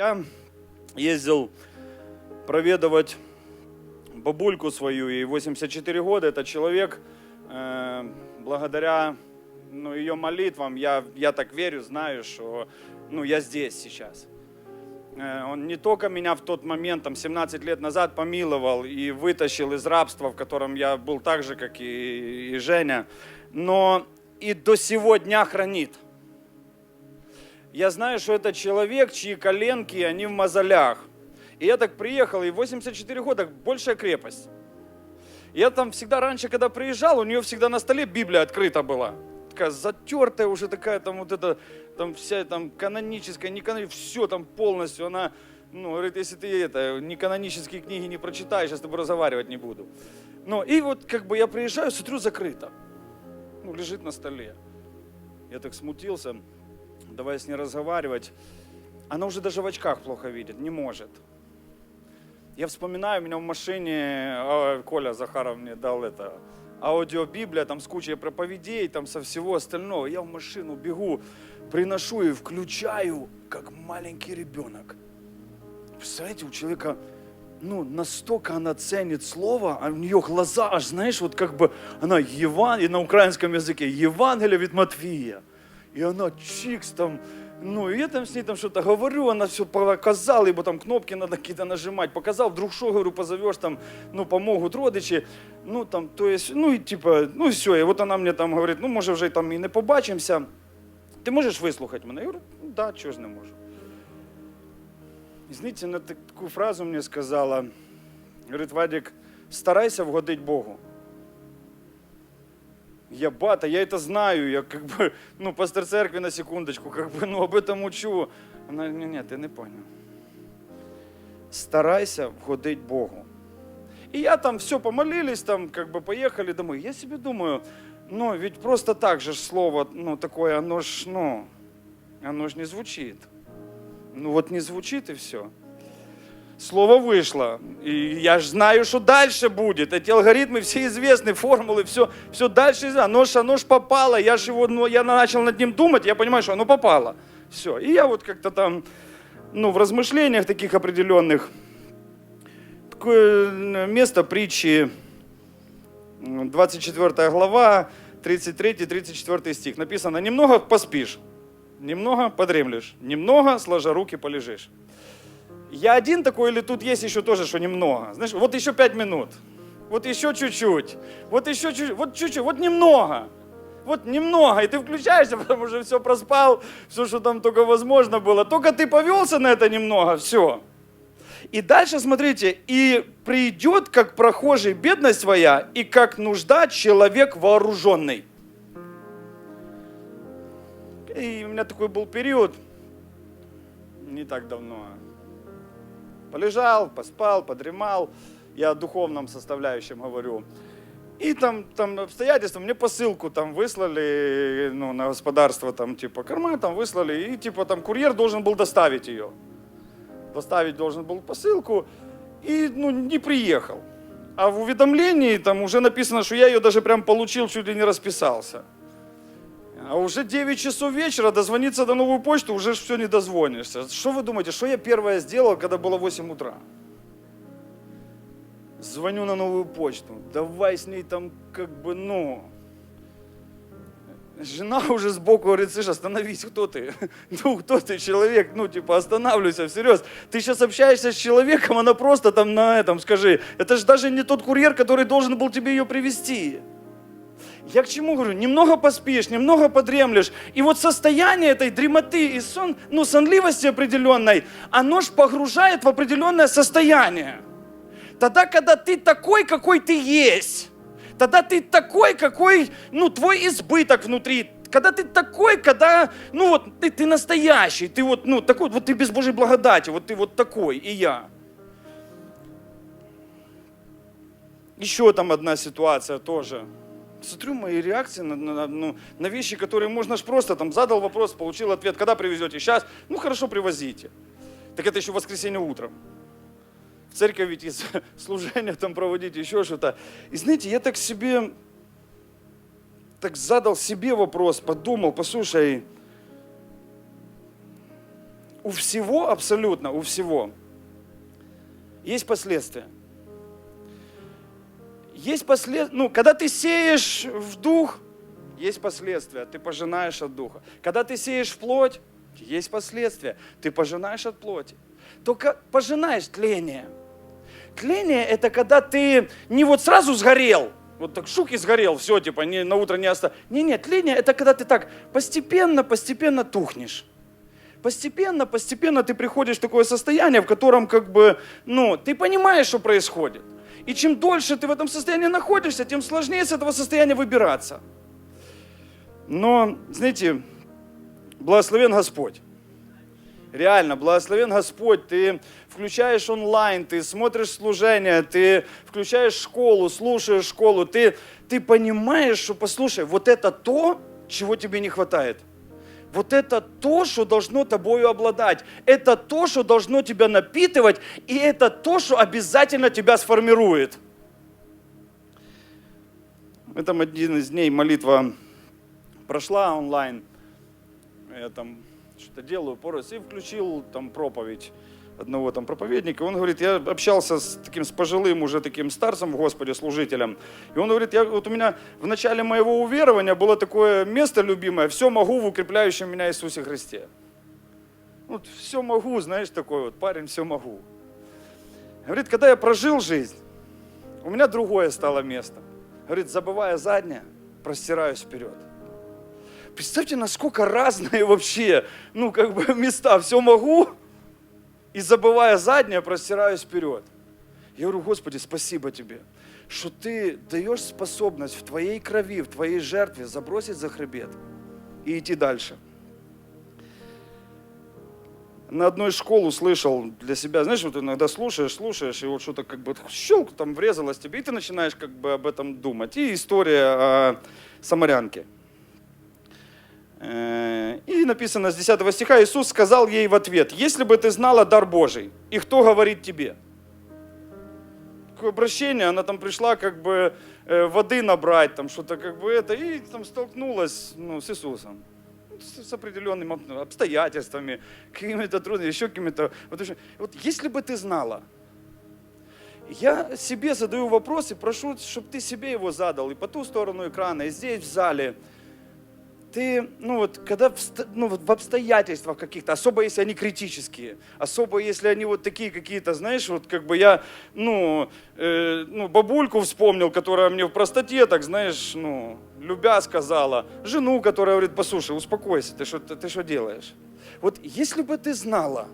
Я ездил проведывать бабульку свою, ей 84 года. Это человек, э, благодаря ну, ее молитвам, я, я так верю, знаю, что ну, я здесь сейчас. Э, Он не только меня в тот момент, там, 17 лет назад, помиловал и вытащил из рабства, в котором я был так же, как и, и Женя, но и до сего дня хранит. Я знаю, что это человек, чьи коленки, они в мозолях. И я так приехал, и 84 года, большая крепость. Я там всегда раньше, когда приезжал, у нее всегда на столе Библия открыта была. Такая затертая уже такая, там вот это, там вся там каноническая, не каноническая, все там полностью. Она, ну, говорит, если ты это, не канонические книги не прочитаешь, я с тобой разговаривать не буду. Ну, и вот как бы я приезжаю, смотрю, закрыто. Ну, лежит на столе. Я так смутился, давай с ней разговаривать. Она уже даже в очках плохо видит, не может. Я вспоминаю, у меня в машине а, Коля Захаров мне дал это аудиобиблия, там с кучей проповедей, там со всего остального. Я в машину бегу, приношу и включаю, как маленький ребенок. Представляете, у человека, ну, настолько она ценит слово, а у нее глаза аж, знаешь, вот как бы она Еван, и на украинском языке Евангелие від Матвія. И она чикс там, ну, и я там с ней там что-то говорю, она все показала, ибо там кнопки надо какие-то нажимать. Показал, вдруг что, говорю, позовешь там, ну, помогут родичи. Ну, там, то есть, ну, и типа, ну, и все. И вот она мне там говорит, ну, може вже там і не побачимося. Ти можеш вислухати мене? Я говорю, ну, да, чого ж не можу. І знаете, она таку фразу мне сказала. Говорит, Вадик, старайся вгодить Богу. Я бата, я это знаю, я как бы, ну, пастор церкви на секундочку, как бы, ну, об этом учу. Она, ні, ні, ти не понял. Старайся вгодить Богу. И я там все, помолились, там, как бы, поехали домой. Я себе думаю, ну, ведь просто так же слово, ну, такое, оно ж, ну, оно ж не звучит. Ну, вот не звучит и все. Слово вышло. И я же знаю, что дальше будет. Эти алгоритмы все известны, формулы, все, все дальше. известно. Оно ж, оно ж попало. Я же его, ну, я начал над ним думать, я понимаю, что оно попало. Все. И я вот как-то там, ну, в размышлениях таких определенных, такое э, место притчи, м, 24 глава, 33-34 стих. Написано, немного поспишь, немного подремлешь, немного сложа руки полежишь. Я один такой или тут есть еще тоже, что немного? Знаешь, вот еще пять минут, вот еще чуть-чуть, вот еще чуть-чуть, вот чуть-чуть, вот немного. Вот немного, и ты включаешься, потому что все проспал, все, что там только возможно было. Только ты повелся на это немного, все. И дальше, смотрите, и придет, как прохожий, бедность твоя, и как нужда человек вооруженный. И у меня такой был период, не так давно, полежал, поспал, подремал. Я о духовном составляющем говорю. И там, там обстоятельства, мне посылку там выслали, ну, на господарство, там, типа, карман там выслали, и, типа, там, курьер должен был доставить ее. Доставить должен был посылку, и, ну, не приехал. А в уведомлении там уже написано, что я ее даже прям получил, чуть ли не расписался. А уже 9 часов вечера дозвониться до новую почту, уже все не дозвонишься. Что вы думаете, что я первое сделал, когда было 8 утра? Звоню на новую почту. Давай с ней там как бы, ну... Жена уже сбоку говорит, слышь, остановись, кто ты? Ну, кто ты, человек? Ну, типа, останавливайся, всерьез. Ты сейчас общаешься с человеком, она просто там на этом, скажи, это же даже не тот курьер, который должен был тебе ее привезти. Я к чему говорю? Немного поспишь, немного подремлешь. И вот состояние этой дремоты и сон, ну, сонливости определенной, оно ж погружает в определенное состояние. Тогда, когда ты такой, какой ты есть, тогда ты такой, какой, ну, твой избыток внутри, когда ты такой, когда, ну, вот, ты, ты настоящий, ты вот, ну, такой, вот ты без Божьей благодати, вот ты вот такой, и я. Еще там одна ситуация тоже. Смотрю мои реакции на, на- ну, на вещи, которые можно ж просто там задал вопрос, получил ответ, когда привезете? Сейчас, ну хорошо, привозите. Так это еще воскресенье утром. В церковь ведь из служения там проводить, еще что-то. И знаете, я так себе, так задал себе вопрос, подумал, послушай, у всего, абсолютно у всего, есть последствия. Есть последствия, ну, когда ты сеешь в дух, есть последствия, ты пожинаешь от духа. Когда ты сеешь в плоть, есть последствия, ты пожинаешь от плоти. Только пожинаешь тление. Тление – это когда ты не вот сразу сгорел, вот так шук и сгорел, все, типа, не, на утро не осталось. Не, нет, тление – это когда ты так постепенно, постепенно тухнешь. Постепенно, постепенно ты приходишь в такое состояние, в котором как бы, ну, ты понимаешь, что происходит. И чем дольше ты в этом состоянии находишься, тем сложнее с этого состояния выбираться. Но, знаете, благословен Господь. Реально, благословен Господь. Ты включаешь онлайн, ты смотришь служение, ты включаешь школу, слушаешь школу. Ты, ты понимаешь, что, послушай, вот это то, чего тебе не хватает. Вот это то, что должно тобою обладать. Это то, что должно тебя напитывать. И это то, что обязательно тебя сформирует. Это один из дней молитва прошла онлайн. Я там что-то делаю, порос, и включил там проповедь одного там проповедника. Он говорит, я общался с таким, с пожилым уже таким старцем в Господе, служителем. И он говорит, я, вот у меня в начале моего уверования было такое место любимое, все могу в укрепляющем меня Иисусе Христе. Вот все могу, знаешь, такой вот парень, все могу. Говорит, когда я прожил жизнь, у меня другое стало место. Говорит, забывая заднее, простираюсь вперед. Представьте, насколько разные вообще, ну, как бы места. Все могу, и забывая заднее, простираюсь вперед. Я говорю, Господи, спасибо Тебе, что Ты даешь способность в Твоей крови, в Твоей жертве забросить за хребет и идти дальше. На одной школу слышал для себя, знаешь, вот иногда слушаешь, слушаешь, и вот что-то как бы щелк там врезалось тебе, и ты начинаешь как бы об этом думать. И история о самарянке. Написано с 10 стиха, Иисус сказал ей в ответ, если бы ты знала дар Божий, и кто говорит тебе? Такое обращение, она там пришла как бы э, воды набрать, там что-то как бы это, и там столкнулась ну, с Иисусом. С, с определенными об- обстоятельствами, какими-то трудностями, еще какими-то. Вот, вот если бы ты знала, я себе задаю вопрос и прошу, чтобы ты себе его задал и по ту сторону экрана, и здесь в зале – ты, ну вот, когда в, ну, вот в обстоятельствах каких-то, особо если они критические, особо если они вот такие какие-то, знаешь, вот как бы я, ну, э, ну, бабульку вспомнил, которая мне в простоте, так знаешь, ну, любя сказала, жену, которая говорит, послушай, успокойся, ты что ты, ты что делаешь? Вот если бы ты знала,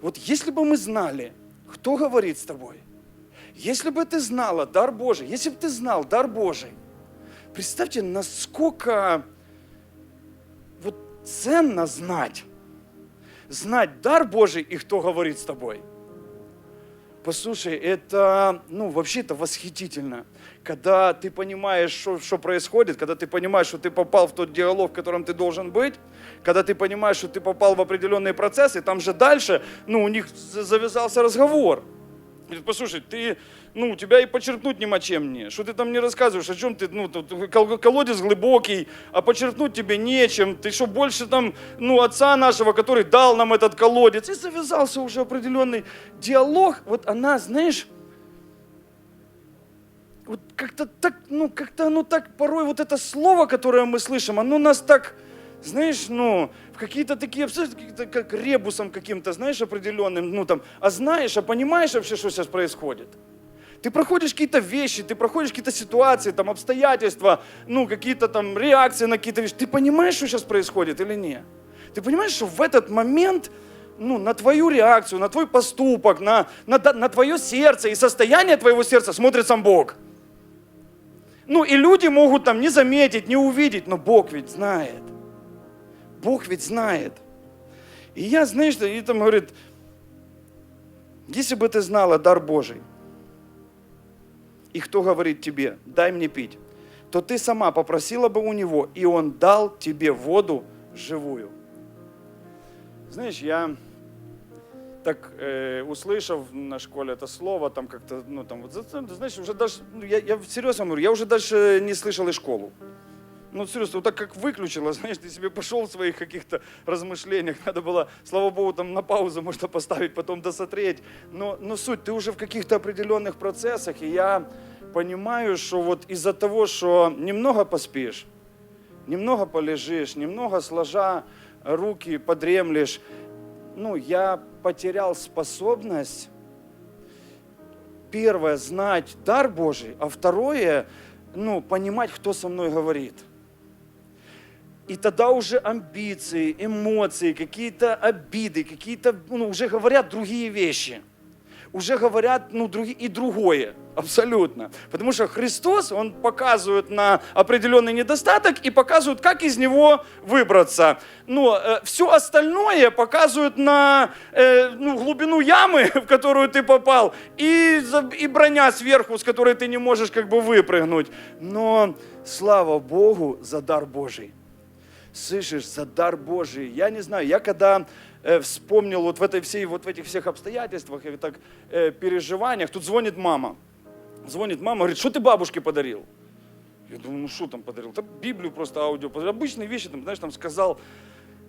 вот если бы мы знали, кто говорит с тобой, если бы ты знала дар Божий, если бы ты знал дар Божий, представьте, насколько ценно знать. Знать дар Божий и кто говорит с тобой. Послушай, это, ну, вообще это восхитительно. Когда ты понимаешь, что, что происходит, когда ты понимаешь, что ты попал в тот диалог, в котором ты должен быть, когда ты понимаешь, что ты попал в определенные процессы, там же дальше, ну, у них за- завязался разговор. Послушай, ты, ну, тебя и почерпнуть нема чем мне. Что ты там не рассказываешь, о чем ты, ну, тут кол- колодец глубокий, а почерпнуть тебе нечем. Ты что, больше там, ну, отца нашего, который дал нам этот колодец. И завязался уже определенный диалог. Вот она, знаешь, вот как-то так, ну, как-то оно так, порой вот это слово, которое мы слышим, оно нас так, знаешь, ну, в какие-то такие, обстоятельства, как ребусом каким-то, знаешь, определенным, ну, там, а знаешь, а понимаешь вообще, что сейчас происходит? Ты проходишь какие-то вещи, ты проходишь какие-то ситуации, там, обстоятельства, ну, какие-то там реакции на какие-то вещи. Ты понимаешь, что сейчас происходит или нет? Ты понимаешь, что в этот момент ну, на твою реакцию, на твой поступок, на, на, на твое сердце и состояние твоего сердца смотрит сам Бог. Ну и люди могут там не заметить, не увидеть, но Бог ведь знает. Бог ведь знает. И я, знаешь, и там говорит, если бы ты знала дар Божий, и кто говорит тебе, дай мне пить, то ты сама попросила бы у него, и он дал тебе воду живую. Знаешь, я так э, услышав на школе это слово, там как-то, ну там вот, знаешь, уже даже, ну, я, я серьезно говорю, я уже даже не слышал и школу. Ну, серьезно, вот так как выключила, знаешь, ты себе пошел в своих каких-то размышлениях, надо было, слава богу, там на паузу можно поставить, потом досмотреть. Но, но суть, ты уже в каких-то определенных процессах, и я понимаю, что вот из-за того, что немного поспишь, немного полежишь, немного сложа руки подремлешь, ну, я потерял способность, первое, знать дар Божий, а второе, ну, понимать, кто со мной говорит. И тогда уже амбиции, эмоции, какие-то обиды, какие-то, ну, уже говорят другие вещи. Уже говорят, ну, другие, и другое, абсолютно. Потому что Христос, Он показывает на определенный недостаток и показывает, как из него выбраться. Но э, все остальное показывает на э, ну, глубину ямы, в которую ты попал, и, и броня сверху, с которой ты не можешь как бы выпрыгнуть. Но слава Богу за дар Божий слышишь, за дар Божий. Я не знаю, я когда э, вспомнил вот в этой всей, вот в этих всех обстоятельствах и так э, переживаниях, тут звонит мама. Звонит мама, говорит, что ты бабушке подарил? Я думаю, ну что там подарил? Да Библию просто аудио подарил. Обычные вещи, там, знаешь, там сказал.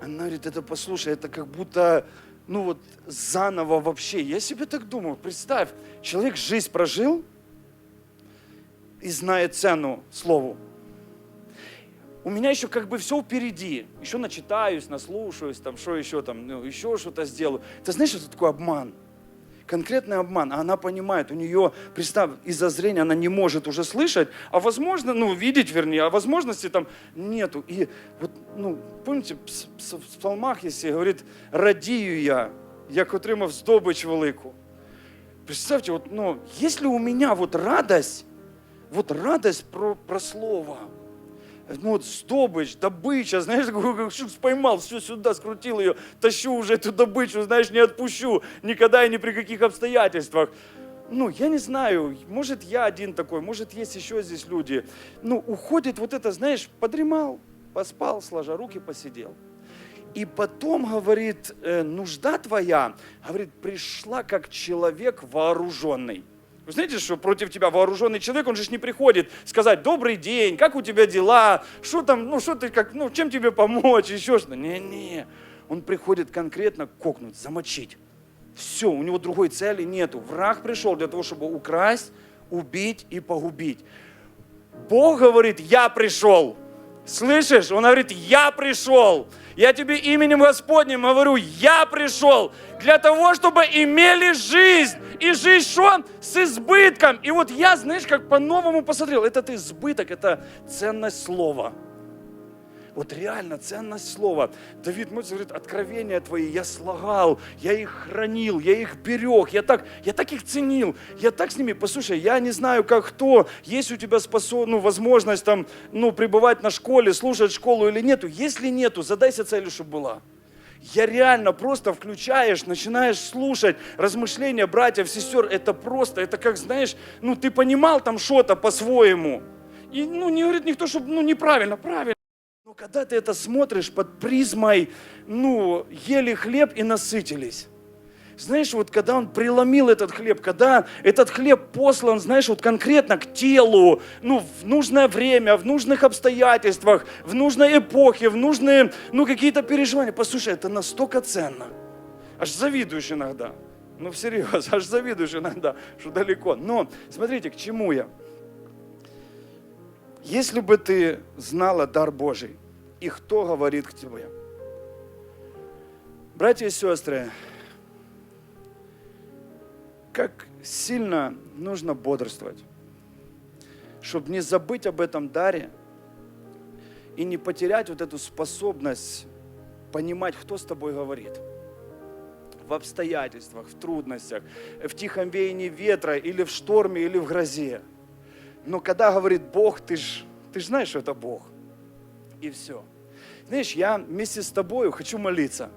Она говорит, это послушай, это как будто, ну вот заново вообще. Я себе так думаю, представь, человек жизнь прожил и знает цену слову у меня еще как бы все впереди. Еще начитаюсь, наслушаюсь, там, что еще там, ну, еще что-то сделаю. Ты знаешь, это такой обман. Конкретный обман. А она понимает, у нее, представь, из-за зрения она не может уже слышать, а возможно, ну, видеть, вернее, а возможности там нету. И вот, ну, помните, в пс- пс- в псалмах, если говорит, радію я, як отримав здобич велику. Представьте, вот, ну, если у меня вот радость, вот радость про, про слово, ну вот здобич, такую, как щук поймал, все сюда, скрутил ее, тащу уже эту добычу, знаешь, не отпущу никогда и ни при каких обстоятельствах. Ну, я не знаю, может, я один такой, может, есть еще здесь люди. Ну, уходит вот это, знаешь, подремал, поспал, сложа руки, посидел. И потом, говорит, э, нужда твоя, говорит, пришла как человек вооруженный. Вы знаете, что против тебя вооруженный человек, он же не приходит сказать, добрый день, как у тебя дела, что там, ну что ты, как, ну чем тебе помочь, еще что-то. Не-не, он приходит конкретно кокнуть, замочить. Все, у него другой цели нету. Враг пришел для того, чтобы украсть, убить и погубить. Бог говорит, я пришел. Слышишь? Он говорит, я пришел. Я тебе именем Господним говорю, я пришел для того, чтобы имели жизнь. И жизнь что? С избытком. И вот я, знаешь, как по-новому посмотрел. Этот избыток, это ценность слова. Вот реально ценность слова. Давид Мойс говорит, откровения твои я слагал, я их хранил, я их берег, я так, я так их ценил, я так с ними, послушай, я не знаю, как кто, есть у тебя способ, ну, возможность там, ну, пребывать на школе, слушать школу или нету. Если нету, задайся целью, чтобы была. Я реально просто включаешь, начинаешь слушать размышления братьев, сестер. Это просто, это как, знаешь, ну ты понимал там что-то по-своему. И, ну, не говорит никто, что, ну, неправильно, правильно. Но когда ты это смотришь под призмой, ну, ели хлеб и насытились. Знаешь, вот когда он преломил этот хлеб, когда этот хлеб послан, знаешь, вот конкретно к телу, ну, в нужное время, в нужных обстоятельствах, в нужной эпохе, в нужные, ну, какие-то переживания. Послушай, это настолько ценно. Аж завидуешь иногда. Ну, всерьез, аж завидуешь иногда, что далеко. Но, смотрите, к чему я. Если бы ты знала дар Божий, и кто говорит к тебе? Братья и сестры, как сильно нужно бодрствовать, чтобы не забыть об этом даре и не потерять вот эту способность понимать, кто с тобой говорит. В обстоятельствах, в трудностях, в тихом веянии ветра, или в шторме, или в грозе. Но когда говорит Бог, ты ж, ты ж знаешь, что это Бог. И все. Знаешь, я вместе с тобою хочу молиться.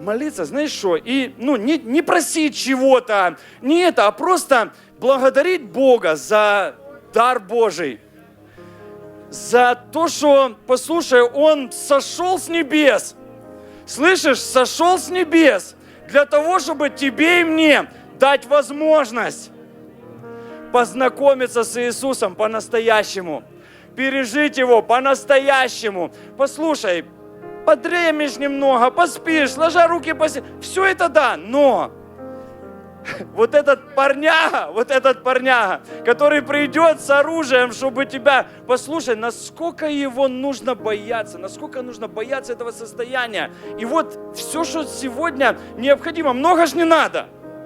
Молиться, знаешь что? И ну, не, не просить чего-то, не это, а просто благодарить Бога за дар Божий. За то, что, послушай, Он сошел с небес. Слышишь, сошел с небес для того, чтобы тебе и мне дать возможность познакомиться с Иисусом по-настоящему. Пережить его по-настоящему. Послушай, подремешь немного, поспишь, сложа руки по Все это да, но вот этот парняга, вот этот парняга, который придет с оружием, чтобы тебя послушать, насколько его нужно бояться, насколько нужно бояться этого состояния. И вот все, что сегодня необходимо, много ж не надо –